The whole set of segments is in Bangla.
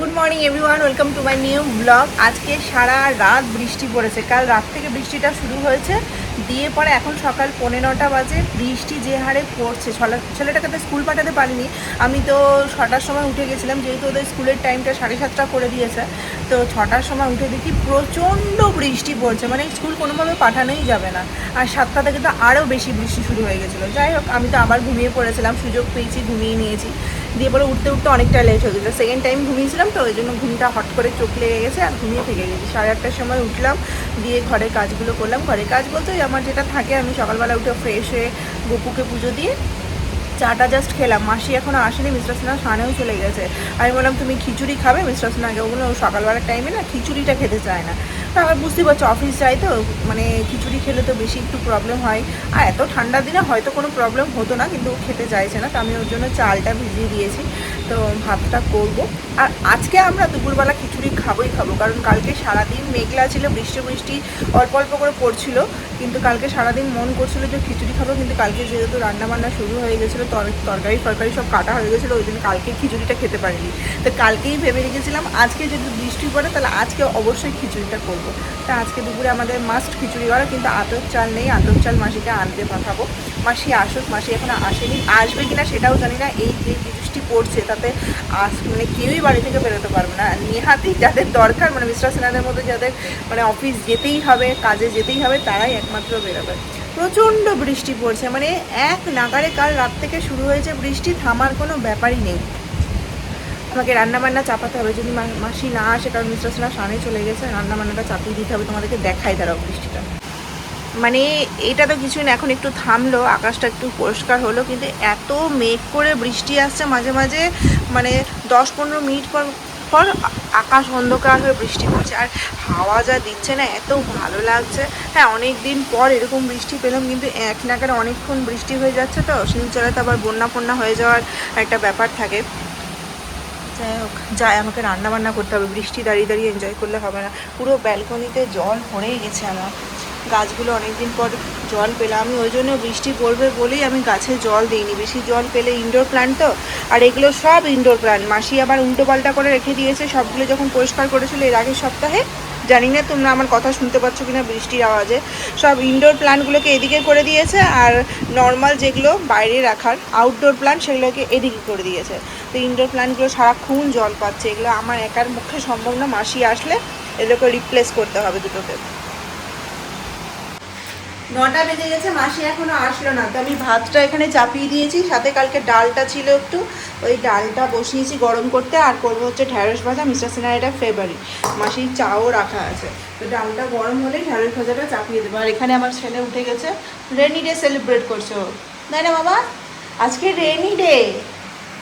Good morning everyone welcome to my new blog আজকে সারা রাত বৃষ্টি পড়েছে। কাল রাত থেকে বৃষ্টিটা শুরু হয়েছে। দিয়ে পরে এখন সকাল পৌনে নটা বাজে। বৃষ্টি যে হারে পড়ছে। ছেলেটাকে তো স্কুল পাঠাতে পারিনি। আমি তো ছটার সময় উঠে গেছিলাম, যেহেতু ওদের স্কুলের টাইমটা সাড়ে সাতটা করে দিয়েছে। তো ছটার সময় উঠে দেখি প্রচণ্ড বৃষ্টি পড়ছে। মানে স্কুল কোনোভাবে পাঠানোই যাবে না। আর সাতটা থেকে তো আরও বেশি বৃষ্টি শুরু হয়ে গেছিল। যাই হোক, আমি তো আবার ঘুমিয়ে পড়েছিলাম। সুযোগ পেয়েছি, ঘুমিয়ে নিয়েছি। দিয়ে পরে উঠতে উঠতে অনেকটা লেট হয়ে গেছিল সেকেন্ড টাইম ঘুমিয়েছিলাম তো, ওই জন্য ঘুমটা হট করে চোখ লেগে গেছে আর ঘুমিয়ে থেকে গেছি। সাড়ে আটটার সময় উঠলাম, দিয়ে ঘরের কাজগুলো করলাম। ঘরের কাজ বলতে ওই আমার যেটা থাকে, আমি সকালবেলা উঠে ফ্রেশ হয়ে গপুকে পুজো দিয়ে চাটা জাস্ট খেলাম। মাসি এখনও আসেনি, মিস্টার সিনহা সানেও চলে গেছে। আমি বললাম, তুমি খিচুড়ি খাবে? মিস্টার সিনহাকে ওগুলো সকালবেলার টাইমে না খিচুড়িটা খেতে চায় না। তো আমার বুঝতে পারছ অফিস যাই তো মানে খিচুড়ি খেলে তো বেশি একটু প্রবলেম হয়। আর এত ঠান্ডা দিনে হয়তো কোনো প্রবলেম হতো না, কিন্তু খেতে চাইছে না, তো আমি ওর জন্য চালটা ভিজিয়ে দিয়েছি। তো ভাতটা করব। আর আজকে আমরা দুপুরবেলা খিচুড়ি খাবোই খাব, কারণ কালকে সারাদিন মেঘলা ছিল, বৃষ্টি বৃষ্টি অল্প অল্প করে পড়ছিল, কিন্তু কালকে সারাদিন মন করছিল যে খিচুড়ি খাব, কিন্তু কালকে যেহেতু রান্না বান্না শুরু হয়ে গেছিল, তর- তরকারি ফরকারি সব কাটা হয়ে গেছিল, ওই জন্য কালকে খিচুড়িটা খেতে পারিনি। তো কালকেই ভেবে রেখেছিলাম, আজকে যদি বৃষ্টি পড়ে, তাহলে আজকে অবশ্যই খিচুড়িটা করব। তা আজকে দুপুরে আমাদের মাস্ট খিচুড়ি করা, কিন্তু আতর চাল নেই আতর চাল মাসিকে আনতে পাঠাবো। মাসি আসুক, মাসি এখন আসেনি, আসবে কিনা সেটাও জানি না, এই যে বৃষ্টি পড়ছে তাতে আস মানে কেউই বাড়ি থেকে বেরোতে পারবে না। নেহাতি যাদের দরকার মানে মিস্টার সিনহাদের মধ্যে যাদের মানে অফিস যেতেই হবে, কাজে যেতেই হবে, তারাই একমাত্র বেরোবে। প্রচণ্ড বৃষ্টি পড়ছে মানে এক নাগারে কাল রাত থেকে শুরু হয়েছে বৃষ্টি, থামার কোনো ব্যাপারই নেই। আমাকে রান্নাবান্না চাপাতে হবে, যদি মাসি না আসে, কারণ মিস্টার সিনহা সামনে চলে গেছে, রান্নাবান্নাটা চাপিয়ে দিতে হবে, তোমাদেরকে দেখাই দাঁড়াও বৃষ্টিটা। মানে এটা তো কিছুই না, এখন একটু থামলো, আকাশটা একটু পরিষ্কার হলো, কিন্তু এত মেঘ করে বৃষ্টি আসছে মাঝে মাঝে মানে দশ পনেরো মিনিট পর পর আকাশ অন্ধকার হয়ে বৃষ্টি পড়ছে, আর হাওয়া যা দিচ্ছে না, এত ভালো লাগছে। হ্যাঁ অনেক দিন পর এরকম বৃষ্টি পেলাম, কিন্তু এক নাগারে অনেকক্ষণ বৃষ্টি হয়ে যাচ্ছে তো শিলচরে তো আবার বন্যা ফন্যা হয়ে যাওয়ার একটা ব্যাপার থাকে। যাই হোক, যাই, আমাকে রান্না বান্না করতে হবে, বৃষ্টি দাঁড়িয়ে দাঁড়িয়ে এনজয় করলে হবে না। পুরো ব্যালকনিতে জল ভরেই গেছে আমার। গাছগুলো অনেকদিন পর জল পেলাম। আমি ওই জন্য বৃষ্টি পড়বে বলেই আমি গাছে জল দিইনি। বেশি জল পেলে ইনডোর প্ল্যান্ট তো? আর এগুলো সব ইনডোর প্ল্যান্ট মাসি আবার উল্টো পাল্টা করে রেখে দিয়েছে। সবগুলো যখন পরিষ্কার করেছিল এর আগের সপ্তাহে। জানি না তোমরা আমার কথা শুনতে পাচ্ছ কিনা বৃষ্টির আওয়াজে। সব ইনডোর প্ল্যান্টগুলোকে এদিকে করে দিয়েছে আর নর্মাল যেগুলো বাইরে রাখার আউটডোর প্ল্যান্ট সেগুলোকে এদিকে করে দিয়েছে। তো ইনডোর প্ল্যান্টগুলো সারাক্ষণ জল পাচ্ছে। এগুলো আমার একার মুখে সম্ভব না। মাসি আসলে এগুলোকে রিপ্লেস করতে হবে দুটোকে। নটা বেজে গেছে, মাসি এখনও আসলো না। তো আমি ভাতটা এখানে চাপিয়ে দিয়েছি, সাথে কালকে ডালটা ছিল একটু। ওই ডালটা বসিয়েছি গরম করতে, আর করব হচ্ছে ঢ্যাঁড়স ভাজা, মিস্টার সিনার এটা ফেভারিট মাসির চাও রাখা আছে। তো ডালটা গরম হলে ঢ্যাঁড়স ভাজাটা চাপিয়ে দেবো। আর এখানে আমার ছেলে উঠে গেছে। রেনি ডে সেলিব্রেট করছ তাই না, বাবা? আজকে রেনি ডে।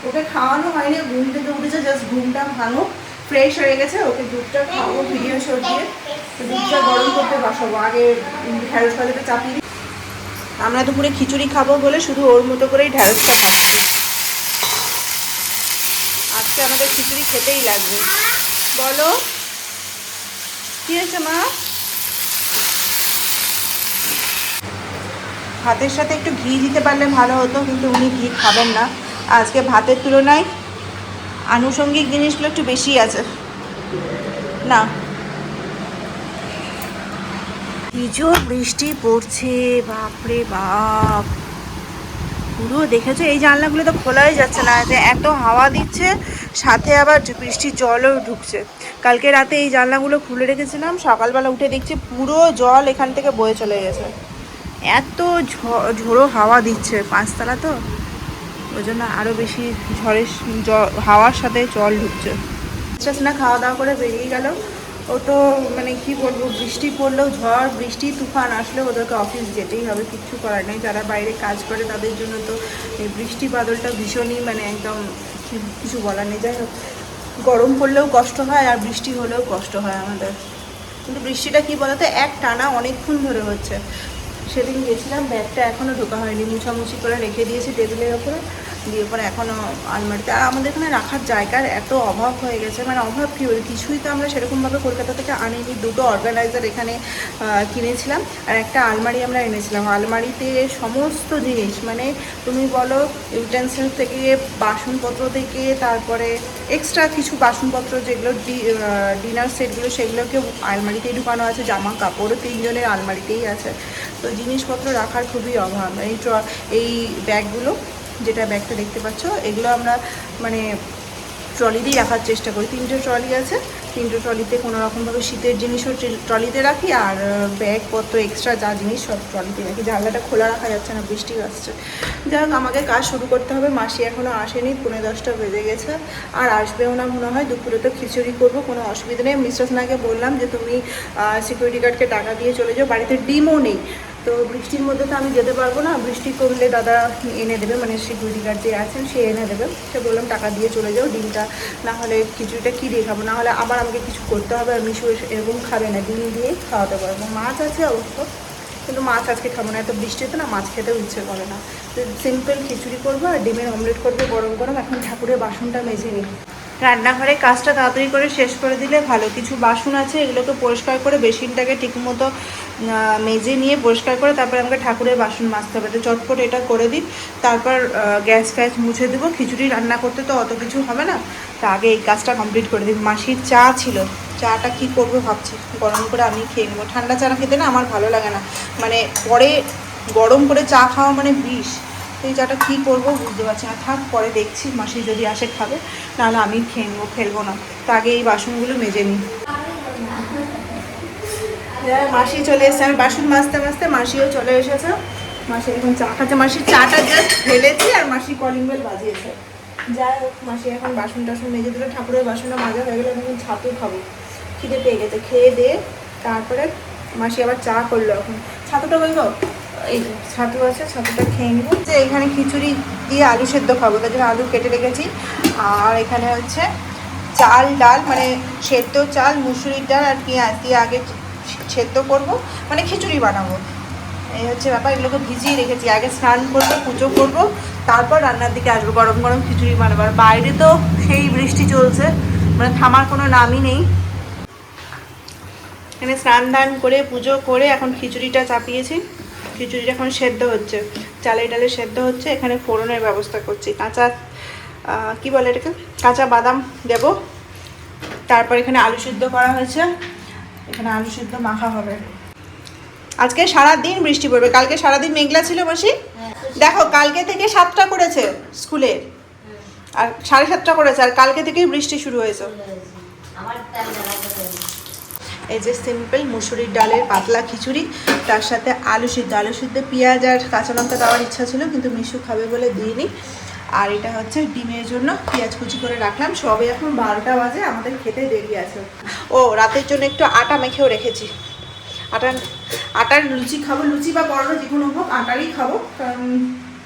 ওকে খাওয়ানো হয়নি, ঘুম থেকে উঠেছে, জাস্ট ঘুমটা ভাঙো ফ্রেশ হয়ে গেছে, ওকে দুধটা খাব ভিডিও শো দিয়ে। দুধটা গরম করতে বসাবো, আগে ঢ্যাঁড়স ভাজাটা চাপিয়ে। আমরা দুপুরে খিচুড়ি খাব বলে শুধু ওর মতো করেই ঢ্যাঁড়সটা খাচ্ছি আজকে আমাদের খিচুড়ি খেতেই লাগবে। বলো, কি হয়েছে মা? ভাতের সাথে একটু ঘি দিতে পারলে ভালো হতো, কিন্তু উনি ঘি খাবেন না। আজকে ভাতের তুলনায় আনুষঙ্গিক জিনিসগুলো একটু বেশি আছে। না। প্রচুর বৃষ্টি পড়ছে, বাপরে বাপ। পুরো দেখেছ? এই জানলাগুলো তো খোলাই যাচ্ছে না। যে এত হাওয়া দিচ্ছে, সাথে আবার বৃষ্টির জলও ঢুকছে। কালকে রাতে এই জানলাগুলো খুলে রেখেছিলাম, সকালবেলা উঠে দেখছি পুরো জল এখান থেকে বয়ে চলে গেছে। এত ঝোড়ো হাওয়া দিচ্ছে পাঁচতলা তো। ওই জন্য আরও বেশি ঝড়ের হাওয়ার সাথে জল ঢুকছে। না খাওয়া দাওয়া করে বেরিয়ে গেল। ও তো মানে কি বলব, বৃষ্টি পড়লেও ঝড়, বৃষ্টি, তুফান আসলে ওদেরকে অফিস যেতেই হবে, কিচ্ছু করার নেই। যারা বাইরে কাজ করে তাদের জন্য তো এই বৃষ্টি বাদলটা ভীষণই মানে একদম কিছু বলার নেই। যাই হোক, গরম পড়লেও কষ্ট হয় আর বৃষ্টি হলেও কষ্ট হয় আমাদের। কিন্তু বৃষ্টিটা কি বলতো, এক টানা অনেকক্ষণ ধরে হচ্ছে। সেদিন গেছিলাম, ব্যাগটা এখনও ঢোকা হয়নি, মুছামুছি করে রেখে দিয়েছি টেবিলের ওপরে। দিয়ে পরে এখনও আলমারিতে। আর আমাদের এখানে রাখার জায়গার এত অভাব হয়ে গেছে মানে অভাব কী কিছুই তো আমরা সেরকমভাবে কলকাতা থেকে আনিনি। দুটো অর্গানাইজার এখানে কিনেছিলাম। আর একটা আলমারি আমরা এনেছিলাম। আলমারিতে সমস্ত জিনিস মানে তুমি বলো ইউটেন্সিল থেকে বাসনপত্র থেকে, তারপরে এক্সট্রা কিছু বাসনপত্র যেগুলো ডিনার সেটগুলো, সেগুলোকে আলমারিতেই ঢুকানো আছে। জামা কাপড়ও তিনজনের আলমারিতেই আছে। তো জিনিসপত্র রাখার খুবই অভাব। এই এই ব্যাগগুলো যেটা ব্যাগটা দেখতে পাচ্ছ, এগুলো আমরা মানে ট্রলি ট্রলিতেই রাখার চেষ্টা করি। তিনটে ট্রলি আছে। তিনটে ট্রলিতে কোনো রকমভাবে শীতের জিনিসও ট্রে- ট্রলিতে রাখি আর ব্যাগপত্র এক্সট্রা যা জিনিস সব ট্রলিতে রাখি। জানলাটা খোলা রাখা যাচ্ছে না, বৃষ্টি আসছে। যাই হোক, আমাকে কাজ শুরু করতে হবে। মাসি এখনও আসেনি পনেরো দশটা বেজে গেছে। আর আসবেও না মনে হয়, দুপুরে তো খিচুড়ি করব, কোনো অসুবিধা নেই। মিস্টার বললাম যে তুমি সিকিউরিটি গার্ডকে টাকা দিয়ে চলে যাও। বাড়িতে ডিমও নেই। তো বৃষ্টির মধ্যে তো আমি যেতে পারব না। বৃষ্টি করলে দাদা এনে দেবে মানে সিকিউরিটি গার্ড যে আছেন, সে এনে দেবে। সে বললাম, টাকা দিয়ে চলে যাও ডিমটা। না হলে খিচুড়িটা কী দিয়ে খাব? না হলে আবার আমাকে কিছু করতে হবে। আর মিশু এরকম খাবে না, ডিম দিয়ে খাওয়াতে পারব। মাছ আছে অবশ্য, কিন্তু মাছ আজকে খাব না। এত বৃষ্টিতে না, মাছ খেতেও ইচ্ছে করে না। তো সিম্পল খিচুড়ি করব আর ডিমের অমলেট করব, গরম গরম। এখন ঠাকুরের বাসনটা মেজে নিই। রান্নাঘরে কাজটা তাড়াতাড়ি করে শেষ করে দিলে ভালো। কিছু বাসন আছে, এগুলোকে পরিষ্কার করে বেসিনটাকে ঠিকমতো মেজে নিয়ে পরিষ্কার করে তারপরে আমাকে ঠাকুরের বাসন মাজতে হবে। তো চটপট এটা করে দিই তারপর গ্যাস ফ্যাস মুছে দেবো। খিচুড়ি রান্না করতে তো অত কিছু হবে না। তা আগে এই কাজটা কমপ্লিট করে দিই মাসির চা ছিল, চাটা কি করব ভাবছি। গরম করে আমি খেয়ে নেব। ঠান্ডা চা খেতে না আমার ভালো লাগে না। মানে পরে গরম করে চা খাওয়া মানে বিষ। এই চাটা কী করব বুঝতে পারছি না। থাক, পরে দেখছি। মাসি যদি আসে খাবে, নাহলে আমি খেয়ে নেব, ফেলব না। তো আগে এই বাসনগুলো মেজে নিই। মাসি চলে এসেছে। আমি বাসন মাজতে মাজতে মাসিও চলে এসেছে। মাসি এখন চা খাচ্ছে। মাসির চাটা জাস্ট ফেলেছি আর মাসি কলিং বেল বাজিয়েছে। যাই হোক, মাসি এখন বাসন টাসন মেজে দিল। ঠাকুরের বাসনটা মাজা হয়ে গেলে এখন ছাতু খাব। খিদে পেয়ে গেছে। খেয়ে দিয়ে তারপরে মাসি আবার চা করল এখন। ছাতুটা গো এই ছাতু আছে, ছাতুটা খেয়ে নেব। যে এখানে খিচুড়ি দিয়ে আলু সেদ্ধ খাব। তার জন্য আলু কেটে রেখেছি। আর এখানে হচ্ছে চাল, ডাল মানে সেদ্ধ চাল, মুসুরির ডাল আর পেঁয়াজ দিয়ে আগে সেদ্ধ করব মানে খিচুড়ি বানাবো। এই হচ্ছে ব্যাপার, এগুলোকে ভিজিয়ে রেখেছি। আগে স্নান করব, পুজো করব, তারপর রান্নার দিকে আসব। গরম গরম খিচুড়ি বানাবো বাইরে তো সেই বৃষ্টি চলছে মানে থামার কোনো নামই নেই। এখানে স্নান দান করে, পুজো করে এখন খিচুড়িটা চাপিয়েছি। খিচুড়িটা এখন সেদ্ধ হচ্ছে। চালে ডালে সেদ্ধ হচ্ছে, এখানে ফোড়নের ব্যবস্থা করছি। কাঁচা কি বলে এটাকে? কাঁচা বাদাম দেব। তারপর এখানে আলু সিদ্ধ করা হয়েছে। এখানে আলু সিদ্ধ মাখা হবে। আজকে সারা দিন বৃষ্টি পড়বে। কালকে সারা দিন মেঘলা ছিল মাসি? দেখো কালকে থেকে সাতটা করেছে স্কুলে। আর সাড়ে সাতটা করেছে আর কালকে থেকেই বৃষ্টি শুরু হয়েছে। এই যে সিম্পল মুসুরির ডালের পাতলা খিচুড়ি তার সাথে আলু সিদ্ধ। আলু সিদ্ধ পেঁয়াজ আর কাঁচা লঙ্কা দেওয়ার ইচ্ছা ছিল কিন্তু মিশু খাবে বলে দিইনি। আর এটা হচ্ছে ডিমের জন্য পেঁয়াজ কুচি করে রাখলাম। সবে এখন বারোটা বাজে, আমাদের খেতে দেরি আছে। ও, রাতের জন্য একটু আটা মেখেও রেখেছি। আটা, আটার লুচি খাব, লুচি বা পরোটা যে কোনো হোক, আটারই খাব, কারণ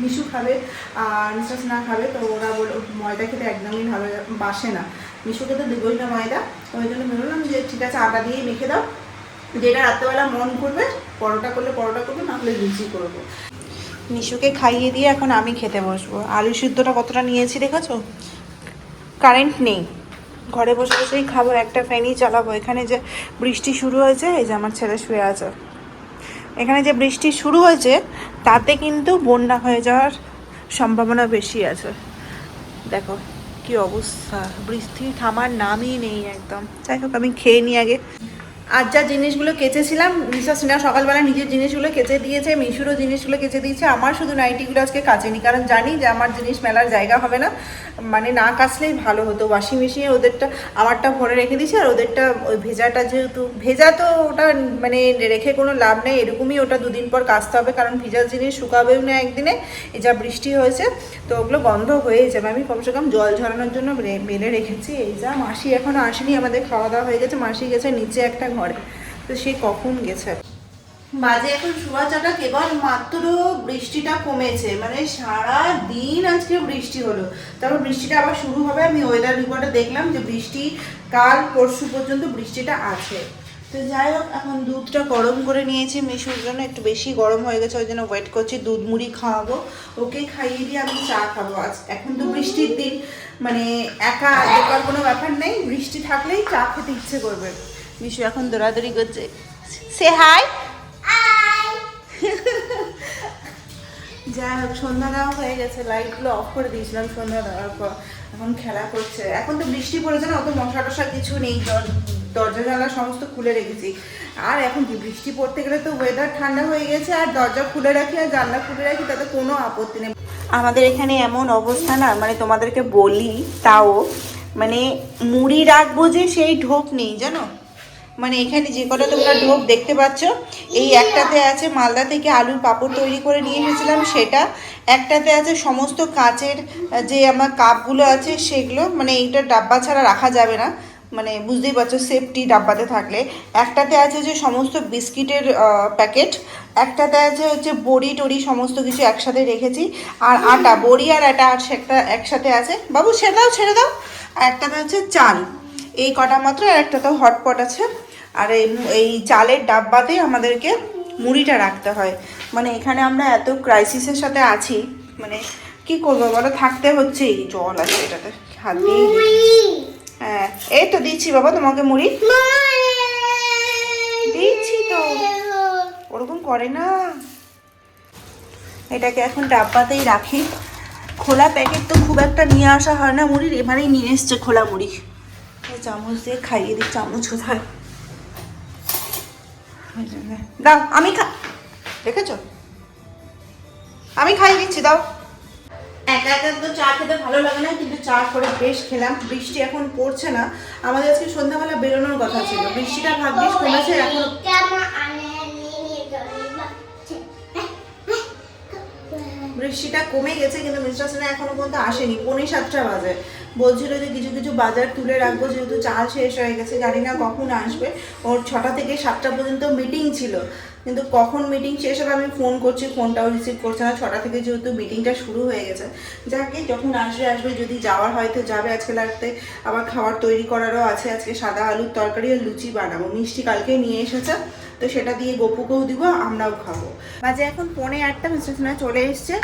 মিশু খাবে, আর মিস্টার না খাবে, তো ওরা বলে ময়দা খেতে একদমই ভালো বাসে না। মিশুকে তো দেবই না ময়দা ওই জন্য বললাম যে ঠিক আছে, আটা দিয়ে মেখে দাও। যেটা রাত্রেবেলা মন করবে, পরোটা করলে পরোটা করব, না হলে লুচি করব। মিশুকে খাইয়ে দিয়ে এখন আমি খেতে বসবো। আলু সিদ্ধটা কতটা নিয়েছি দেখেছ? কারেন্ট নেই। ঘরে বসে বসেই খাব, একটা ফ্যানই চালাবো। এখানে যে বৃষ্টি শুরু হয়েছে, এই যে আমার ছেলে শুয়ে আছে। এখানে যে বৃষ্টি শুরু হয়েছে, তাতে কিন্তু বন্যা হয়ে যাওয়ার সম্ভাবনা বেশি আছে। দেখো, কি অবস্থা। বৃষ্টি থামার নামই নেই একদম। যাই হোক, আমি খেয়ে নিই আগে। আর যা জিনিসগুলো কেচেছিলাম রিসা সিনহা সকালবেলা নিজের জিনিসগুলো কেচে দিয়েছে, মিশুরও জিনিসগুলো কেচে দিয়েছে। আমার শুধু নাইটিগুলো আজকে কাচেনি, কারণ জানি যে আমার জিনিস মেলার জায়গা হবে না। মানে না কাচলেই ভালো হতো ওয়াশিং মেশিনে ওদেরটা, আমারটা ভরে রেখে দিয়েছি, আর ওদেরটা, ওই ভেজাটা যেহেতু, ভেজা তো ওটা মানে রেখে কোনো লাভ নেই, এরকমই ওটা দুদিন পর কাচতে হবে, কারণ ভিজা জিনিস শুকাবেও না একদিনে, এই যা বৃষ্টি হয়েছে, তো ওগুলো বন্ধ হয়ে যাবে। আমি কমসে কম জল ঝরানোর জন্য মেলে রেখেছি, এই যা মাসি এখনও আসেনি, আমাদের খাওয়া দাওয়া হয়ে গেছে, মাসি গেছে নিচে একটা ঘরে। তো সে কখন গেছে? বাজে এখন সোয়া চাটা কেবল মাত্র বৃষ্টিটা কমেছে। মানে সারা দিন আজকে বৃষ্টি হলো। তারপর বৃষ্টিটা আবার শুরু হবে। আমি ওয়েদার রিপোর্টে দেখলাম যে বৃষ্টি কাল পরশু পর্যন্ত বৃষ্টিটা আছে। তো যাই হোক, এখন দুধটা গরম করে নিয়েছি। মিশুর জন্য একটু বেশি গরম হয়ে গেছে, ওই জন্য ওয়েট করছি, দুধ মুড়ি খাওয়াবো। ওকে খাইয়ে দিয়ে আমি চা খাব আজ। এখন তো বৃষ্টির দিন। মানে একা দেখার কোনো ব্যাপার নেই। বৃষ্টি থাকলেই চা খেতে ইচ্ছে করবে। মিশু এখন দৌড়াদৌড়ি করছে। সে হাই। যাই হোক সন্ধ্যা দেওয়া হয়ে গেছে। লাইটগুলো অফ করে দিয়েছিলাম সন্ধ্যা দেওয়ার পর। এখন খেলা করছে। এখন তো বৃষ্টি পড়েছে না অত মশা টশা কিছু নেই। দর- দরজা জানলা সমস্ত খুলে রেখেছি। আর এখন কি বৃষ্টি পড়তে গেলে তো ওয়েদার ঠান্ডা হয়ে গেছে আর দরজা খুলে রাখি আর জানলা খুলে রাখি তাতে কোনো আপত্তি নেই। আমাদের এখানে এমন অবস্থা না মানে তোমাদেরকে বলি তাও মানে মুড়ি রাখব যে সেই ঢোক নেই জানো? মানে এখানে যে কটা তোমরা ঢোক দেখতে পাচ্ছ, এই একটাতে আছে মালদা থেকে আলুর পাঁপড় তৈরি করে নিয়ে এসেছিলাম সেটা। একটাতে আছে সমস্ত কাচের যে আমার কাপগুলো আছে সেগুলো মানে এইটা ডাব্বা ছাড়া রাখা যাবে না। মানে বুঝতেই পারছ সেফটি ডাব্বাতে থাকলে। একটাতে আছে যে সমস্ত বিস্কিটের প্যাকেট, একটাতে আছে হচ্ছে বড়ি টড়ি সমস্ত কিছু একসাথে রেখেছি। আর আটা, বড়ি আর আটা আর একটা একসাথে আছে। বাবু দাও ছেড়ে দাও। আর একটাতে হচ্ছে চাল। এই কটা মাত্র আর একটা তো হটপট আছে। আর এই এই চালের ডাব্বাতে আমাদেরকে মুড়িটা রাখতে হয়। মানে এখানে আমরা এত ক্রাইসিসের সাথে আছি মানে কি করব বলো? থাকতে হচ্ছে এই জল আছে এটাতে হ্যাঁ এই তো দিচ্ছি বাবা তোমাকে মুড়ি। দিচ্ছি তো। ওরকম করে না। এটাকে এখন ডাব্বাতেই রাখি। খোলা প্যাকেট তো খুব একটা নিয়ে আসা হয় না মুড়ির, এবারেই নিয়ে এসছে খোলা মুড়ি। চামচ দিয়ে খাইয়ে দিই, চামচ কোথায়। দাও, আমি খা দেখেছ? আমি খাইয়ে দিচ্ছি, দাও। একা একা তো চা খেতে ভালো লাগে না, কিন্তু চা করে বেশ খেলাম। বৃষ্টি এখন পড়ছে না। আমাদের আজকে সন্ধ্যাবেলা বেরোনোর কথা ছিল। বৃষ্টিটা ভাগ্যিস কমেছে এখন। বৃষ্টিটা কমে গেছে, কিন্তু মিস্টার সেনা এখনও পর্যন্ত আসেনি। পৌনে সাতটা বাজে। বলছিল যে কিছু কিছু বাজার তুলে রাখব, যেহেতু চাল শেষ হয়ে গেছে, জানি না কখন আসবে। ওর ছটা থেকে সাতটা পর্যন্ত মিটিং ছিল। কিন্তু কখন মিটিং শেষ হবে আমি ফোন করছি ফোনটাও রিসিভ করছে না। ছটা থেকে যেহেতু মিটিংটা শুরু হয়ে গেছে। যাকে যখন আসবে আসবে, যদি যাওয়ার হয় তো যাবে আজকে রাতে আবার খাবার তৈরি করারও আছে আজকে সাদা আলুর তরকারি আর লুচি বানাবো। মিষ্টি কালকে নিয়ে এসেছে, তো সেটা দিয়ে গপুকেও দিব, আমরাও খাব। বাজে এখন পৌনে আটটা, মিস্টার চলে এসছে।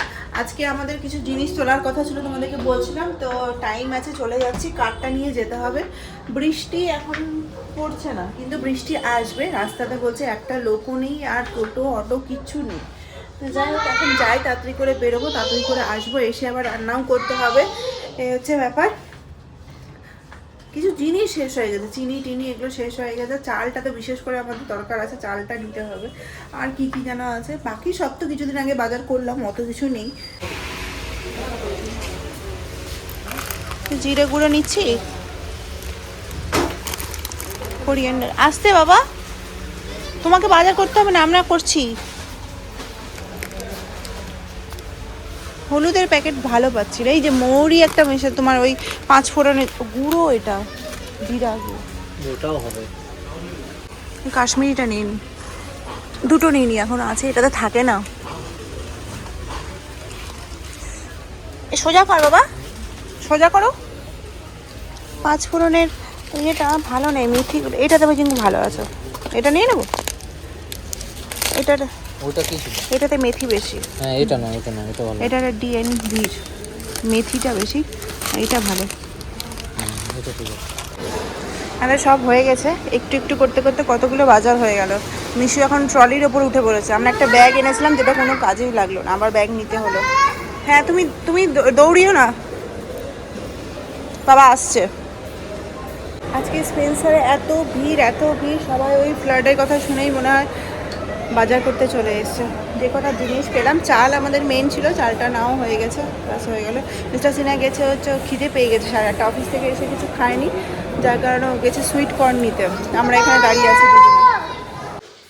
আজকে আমাদের কিছু জিনিস তোলার কথা ছিল, তোমাদেরকে বলছিলাম। তো টাইম আছে, চলে যাচ্ছি। কারটা নিয়ে যেতে হবে। বৃষ্টি এখন পড়ছে না, কিন্তু বৃষ্টি আসবে। রাস্তাতে বলছে একটা লোকও নেই আর টোটো, অটো কিচ্ছু নেই। তো যাই হোক, এখন যাই, তাড়াতাড়ি করে বেরোবো, তাড়াতাড়ি করে আসব, এসে আবার রান্নাও করতে হবে। এই হচ্ছে ব্যাপার। কিছু জিনিস শেষ হয়ে গেছে, চিনি টিনি এগুলো শেষ হয়ে গেছে। চালটা তো বিশেষ করে আমাদের দরকার আছে, চালটা নিতে হবে। আর কি কি যেন আছে, বাকি সব তো কিছুদিন আগে বাজার করলাম, অত কিছু নেই। জিরে গুঁড়ো নিচ্ছি। কোরিয়ান্ডার। আসতে বাবা। তোমাকে বাজার করতে হবে না আমরা করছি। হলুদের প্যাকেট ভালো পাচ্ছি। এই যে মৌরি একটা মেশে তোমার ওই পাঁচ ফোড়নের গুঁড়ো এটা জিরা গুঁড়ো। ওটাও হবে। কাশ্মীরিটা নিন। দুটো নিয়ে নি এখন আছে এটাতে থাকে না। সোজা কর বাবা। সোজা করো। পাঁচ ফোড়নের ইয়েটা ভালো নেই মিথি এটাতে কিন্তু ভালো আছে। এটা নিয়ে নেব? এটা ওটা কি ছিল? এটাতে মেথি বেশি। হ্যাঁ এটা না এটা না এটা ভালো। এটা ডিএন ভির মেথিটা বেশি এইটা ভালো। এটা ঠিক আছে। আমাদের সব হয়ে গেছে একটু একটু করতে করতে কতগুলো বাজার হয়ে গেল। মিশু এখন ট্রলির ওপর উঠে পড়েছে। আমরা একটা ব্যাগ এনেছিলাম যেটা কোনো কাজেই লাগল না আবার ব্যাগ নিতে হলো। হ্যাঁ তুমি তুমি দৌড়িও না। বাবা আসছে। আজকে স্পেন্সারে এত ভিড় এত ভিড় সবাই ওই ফ্লাডের কথা শুনেই মনে হয় বাজার করতে চলে এসছে। যে কটা জিনিস পেলাম, চাল আমাদের মেন ছিল, চালটা নাও হয়ে গেছে প্লাস হয়ে গেল। মিস্টার সিনহা গেছে হচ্ছে, খিদে পেয়ে গেছে সাড়ে আটটা অফিস থেকে এসে কিছু খায়নি, যার কারণে গেছে সুইট কর্ন নিতে। আমরা এখানে দাঁড়িয়ে আছি দুজনে।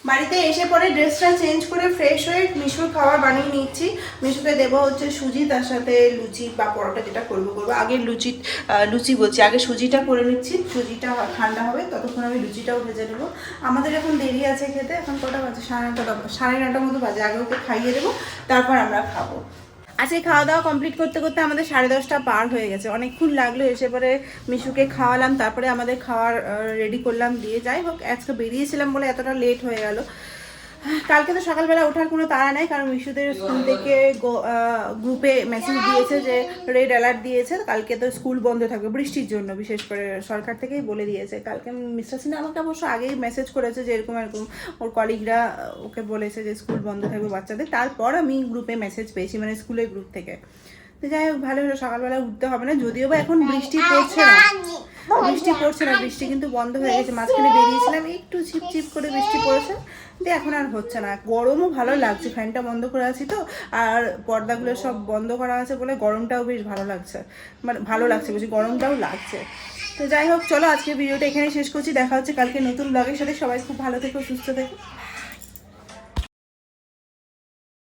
বাড়িতে এসে পরে ড্রেসটা চেঞ্জ করে ফ্রেশ হয়ে মিশুর খাবার বানিয়ে নিচ্ছি। মিশুকে দেবো হচ্ছে সুজি, তার সাথে লুচি বা পরোটা যেটা করব করব। আগে লুচি লুচি বলছি। আগে সুজিটা করে নিচ্ছি। সুজিটা ঠান্ডা হবে, ততক্ষণ আমি লুচিটাও ভেজে নেব। আমাদের এখন দেরি আছে খেতে। এখন কটা বাজে? সাড়ে নটা, সাড়ে নটার মতো বাজে। আগে ওকে খাইয়ে দেবো, তারপর আমরা খাব। আজকে খাওয়া দাওয়া কমপ্লিট করতে করতে আমাদের সাড়ে দশটা পার হয়ে গেছে। অনেকক্ষণ লাগল, এসে পরে মিশুকে খাওয়ালাম, তারপরে আমাদের খাওয়ার রেডি করলাম, দিয়ে যাই হোক, আজকে বেরিয়েছিলাম বলে এতটা লেট হয়ে গেল। কালকে তো সকালবেলা ওঠার কোনো তাড়া নাই, কারণ মিশুদের স্কুল থেকে গ্রুপে মেসেজ দিয়েছে যে রেড অ্যালার্ট দিয়েছে কালকে তো স্কুল বন্ধ থাকবে বৃষ্টির জন্য, বিশেষ করে সরকার থেকেই বলে দিয়েছে। কালকে মিস্টার সিনহা আমাকে অবশ্য আগেই মেসেজ করেছে যে এরকম এরকম, ওর কলিগরা ওকে বলেছে যে স্কুল বন্ধ থাকবে বাচ্চাদের। তারপর আমি গ্রুপে মেসেজ পেয়েছি মানে স্কুলের গ্রুপ থেকে। তো যাই হোক, ভালো হলো, সকালবেলা উঠতে হবে না, যদিও বা এখন বৃষ্টি পড়ছে না। বৃষ্টি পড়ছে না বৃষ্টি কিন্তু বন্ধ হয়ে গেছে। মাঝখানে বেরিয়েছিলাম একটু ঝিপঝিপ করে বৃষ্টি পড়েছে। এখন আর হচ্ছে না। গরমও ভালো লাগছে ফ্যানটা বন্ধ করে আছি তো। আর পর্দাগুলো সব বন্ধ করা আছে বলে গরমটাও বেশ ভালো লাগছে। মানে ভালো লাগছে বেশি গরমটাও লাগছে। তো যাই হোক চলো আজকে ভিডিওটা এখানে শেষ করছি। দেখা হচ্ছে কালকে নতুন ব্লগের সাথে। সবাই খুব ভালো থেকো সুস্থ থেকো।